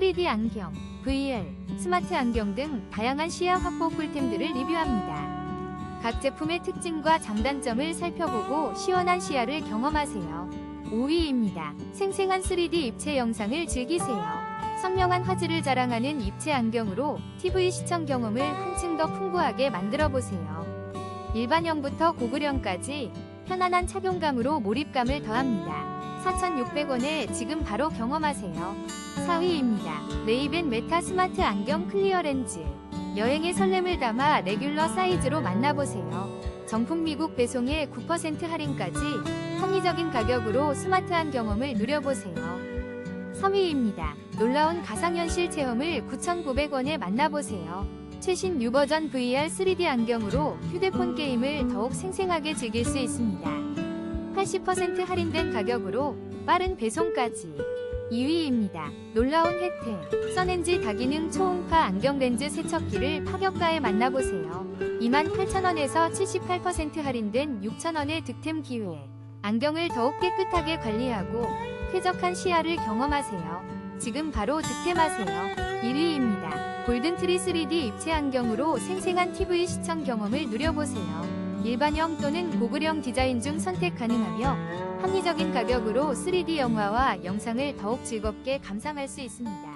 3D 안경, VR, 스마트 안경 등 다양한 시야 확보 꿀템들을 리뷰합니다. 각 제품의 특징과 장단점을 살펴보고 시원한 시야를 경험하세요. 5위입니다. 생생한 3D 입체 영상을 즐기세요. 선명한 화질을 자랑하는 입체 안경으로 TV 시청 경험을 한층 더 풍부하게 만들어 보세요. 일반형부터 고급형까지 편안한 착용감으로 몰입감을 더합니다. 4,600원에 지금 바로 경험하세요. 4위입니다. 레이벤 메타 스마트 안경 클리어 렌즈. 여행의 설렘을 담아 레귤러 사이즈로 만나보세요. 정품 미국 배송에 9% 할인까지 합리적인 가격으로 스마트한 경험을 누려보세요. 3위입니다. 놀라운 가상현실 체험을 9,900원에 만나보세요. 최신 뉴 버전 VR 3D 안경으로 휴대폰 게임을 더욱 생생하게 즐길 수 있습니다. 80% 할인된 가격으로 빠른 배송까지. 2위입니다. 놀라운 혜택. 써렌지 다기능 초음파 안경 렌즈 세척기를 파격가에 만나보세요. 28,000원에서 78% 할인된 6,000원의 득템 기회. 안경을 더욱 깨끗하게 관리하고 쾌적한 시야를 경험하세요. 지금 바로 득템하세요. 1위입니다. 골든트리 3D 입체 안경으로 생생한 TV 시청 경험을 누려보세요. 일반형 또는 고급형 디자인 중 선택 가능하며 합리적인 가격으로 3D 영화와 영상을 더욱 즐겁게 감상할 수 있습니다.